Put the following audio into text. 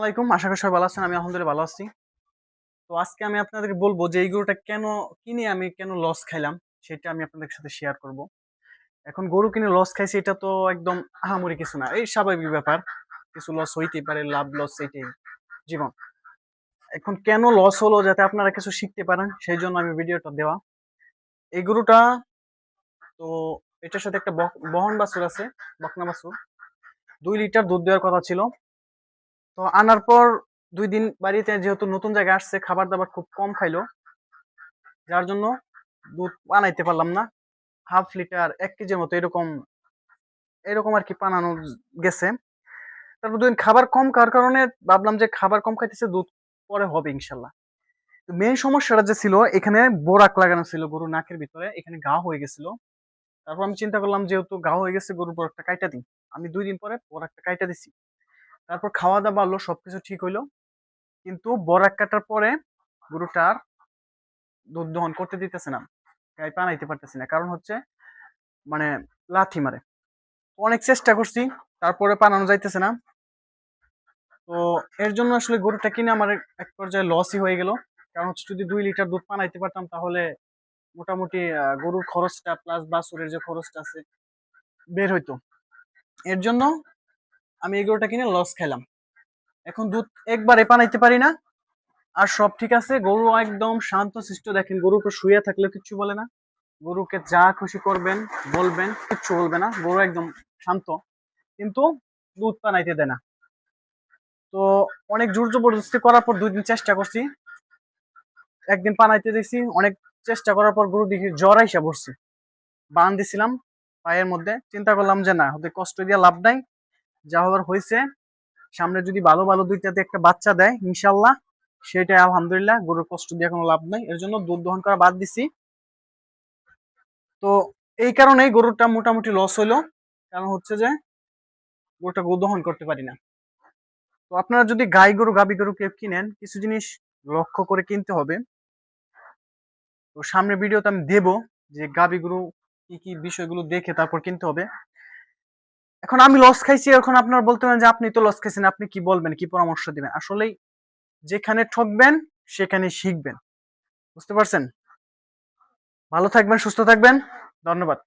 আলাইকুম। আশা করি সবাই ভালো আছেন, আমি আলহামদুলিল্লাহ ভালো আছি। তো আজকে আমি আপনাদেরকে বলব যে এই গরুটা কেন কিনে আমি কেন লস খাইলাম, সেটা আমি আপনাদের সাথে শেয়ার করব। এখন গরু কিনে লস খাইছি, এটা তো একদম আহামরি কিছু না। এই স্বাভাবিক ব্যাপার, কিছু লস হইতেই পারে, লাভ লস এটাই জীবন। এখন কেন লস হলো যাতে আপনারা কিছু শিখতে পারেন, সেই জন্য আমি ভিডিওটা দেওয়া। এই গরুটা, তো এটার সাথে একটা বহন বাছুর আছে, বকনা বাছুর। দুই লিটার দুধ দেওয়ার কথা ছিল। তো আনার পর দুই দিন বাড়িতে যেহেতু নতুন জায়গায় আসছে খাবার দাবার খুব কম খাইলো। যার জন্য দুধ বানাইতে পারলাম না। হাফ লিটার, এক কেজির মতো এরকম এরকম আর কি বানানো গেছে। তারপর দুদিন খাবার কম খাওয়ার কারণে ভাবলাম যে খাবার কম খাইতেছে, দুধ পরে হবে ইনশাল্লাহ। মেন সমস্যাটা যে ছিল, এখানে বোরাক লাগানো ছিল গরুর নাকের ভিতরে, এখানে গা হয়ে গেছিল। তারপর আমি চিন্তা করলাম, যেহেতু গা হয়ে গেছে, গরুর বোরাকটা কাইটা দিই। আমি দুই দিন পরে বোরাকটা কাইটা দিছি। তারপর খাওয়া দাওয়া হলো সবকিছু ঠিক হইল। কিন্তু বরাক কাটার পরে গরুটার দুধ দহন করতে দিতেছে না। গায়ে পানাইতে পারতেছি না। কারণ হচ্ছে মানে লাথি মারে। অনেক চেষ্টা করছি, তারপরে পানানো যাইতেছে না। তো এর জন্য আসলে গরুটা কিনে আমার এক পর্যায়ে লসই হয়ে গেল। কারণ হচ্ছে যদি দুই লিটার দুধ পানাইতে পারতাম তাহলে মোটামুটি গরুর খরচটা প্লাস বাছুরের যে খরচটা আছে বের হইতো। এর জন্য আমি এই গরুটা কিনে লস খেলাম। এখন দুধ একবারে পানাইতে পারি না। আর সব ঠিক আছে, গরু একদম শান্ত শিষ্ট দেখেন গরুকে শুয়ে থাকলে কিচ্ছু বলে না। গরুকে যা খুশি করবেন, বলবেন, কিচ্ছু বলবে না। গরু একদম শান্ত, কিন্তু দুধ পানাইতে দেয় না। তো অনেক জোর জবরদস্তি করার পর দুই দিন চেষ্টা করছি। একদিন পানাইতে দিছি, অনেক চেষ্টা করার পর গরু দেখি জ্বর আইসা পড়ছি। বান দিছিলাম পায়ের মধ্যে। চিন্তা করলাম যে না হতে কষ্ট দিয়ে লাভ নাই। যা হবার হয়েছে। সামনে যদি ভালো ভালো দুইটাতে একটা বাচ্চা দেয় ইনশাল্লাহ সেটাই আলহামদুলিল্লাহ, গরুর কষ্ট দিয়ে কোনো লাভ নাই। এর জন্য দুধ দহন করা বাদ দিছি। তো এই কারণেই গরুটা মোটামুটি লস হইল। কারণ হচ্ছে যে, গরুটা গরু দহন করতে পারি না। তো আপনারা যদি গাই গরু গাবি গরু কেউ কিনেন, কিছু জিনিস লক্ষ্য করে কিনতে হবে। তো সামনে ভিডিওতে আমি দেব যে গাবি গরু কি কি বিষয়গুলো দেখে তারপর কিনতে হবে। এখন আমি লস খাইছি, এখন আপনার বলতে পারেন যে আপনি তো লস খাইছেন, আপনি কি বলবেন, কি পরামর্শ দিবেন? আসলেই যেখানে ঠকবেন, সেখানে শিখবেন। বুঝতে পারছেন? ভালো থাকবেন, সুস্থ থাকবেন, ধন্যবাদ।